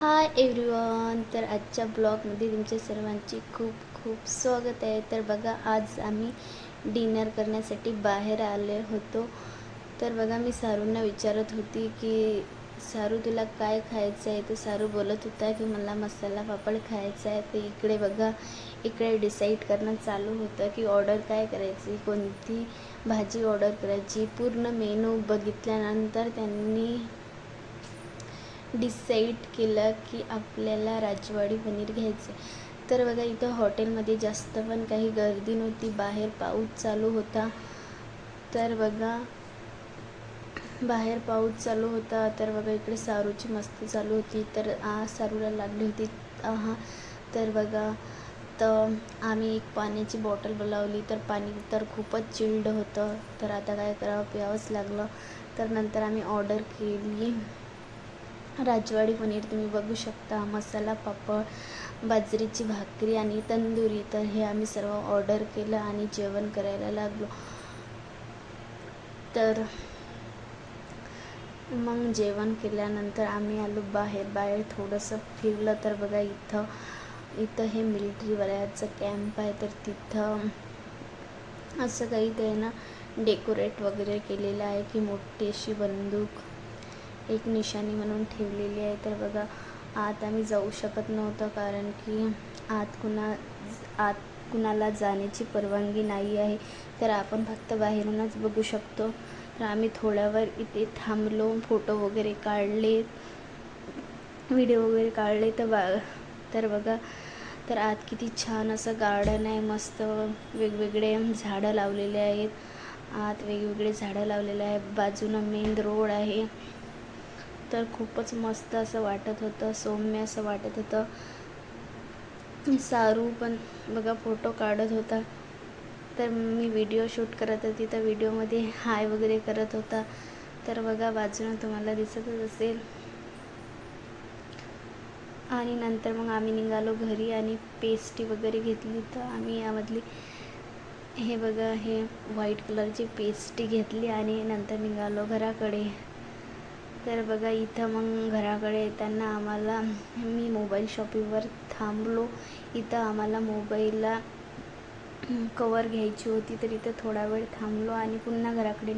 Hi everyone तर आजच्या ब्लॉगमध्ये तुमच्या सर्वांची खूप खूप स्वागत आहे. तर बघा आज आम्ही डिनर करण्यासाठी बाहेर आले होतो. तर बघा मी सारूंना विचारत होती की सारू तुला काय खायचं आहे? तर सारू बोलत होता की मला मसाला पापड खायचा आहे. तर इकडे बघा इकडे डिसाईड करणं चालू होतं की ऑर्डर काय करायची कोणती भाजी ऑर्डर करायची. पूर्ण मेनू बघितल्यानंतर त्यांनी डिसाईड केलं की आपल्याला राजवाडी पनीर घ्यायचं तर बघा इथं हॉटेलमध्ये जास्त पण काही गर्दी नव्हती. बाहेर पाऊस चालू होता. तर बघा बाहेर पाऊस चालू होता. तर बघा इकडे सारूची मस्ती चालू होती. तर आ सारूला लागली होती. हा तर बघा तर आम्ही एक पाण्याची बॉटल बोलावली. तर पाणी तर खूपच चिल्ड होतं. तर आता काय करावं? प्यावंच लागलं. तर नंतर आम्ही ऑर्डर केली. राजवाडी पनीर तुम्ही बघू शकता. मसाला पापड बाजरीची भाकरी आणि तंदुरी. तर हे आम्ही सर्व ऑर्डर केलं आणि जेवण करायला लागलो. तर मग जेवण केल्यानंतर आम्ही आलो बाहेर. बाहेर थोडंसं फिरलं तर बघा इथं इथं हे मिलिटरीवाल्याचं कॅम्प आहे. तर तिथं असं काही ते ना डेकोरेट वगैरे केलेलं आहे की मोठी अशी बंदूक एक निशाणी म्हणून ठेवलेली आहे. तर बघा आत आम्ही जाऊ शकत नव्हतं कारण की आत कुणा आत कुणाला जाण्याची परवानगी नाही आहे. तर आपण फक्त बाहेरूनच बघू शकतो. तर आम्ही थोड्यावर इथे थांबलो फोटो वगैरे काढले व्हिडिओ वगैरे काढले. तर बा तर बघा तर आत किती छान असं गार्डन आहे. मस्त वेगवेगळे झाडं लावलेले आहेत. आत वेगवेगळे झाडं लावलेले आहे बाजूनं मेन रोड आहे. तर खूपच मस्त असं वाटत होतं सौम्य असं वाटत होतं. सारू पण बघा फोटो काढत होता. तर मी व्हिडिओ शूट करत होती तर व्हिडिओमध्ये हाय वगैरे करत होता. तर बघा बाजूनं तुम्हाला दिसतच असेल. आणि नंतर मग आम्ही निघालो घरी आणि पेस्टी वगैरे घेतली तर आम्ही यामधली हे बघा हे व्हाईट कलरची पेस्टी घेतली आणि नंतर निघालो घराकडे. तर बघा इथं मग घराकडे येताना आम्हाला मी मोबाईल शॉपिंगवर थांबलो. इथं आम्हाला मोबाईलला कवर घ्यायची होती तर इथं थोडा वेळ थांबलो आणि पुन्हा घराकडे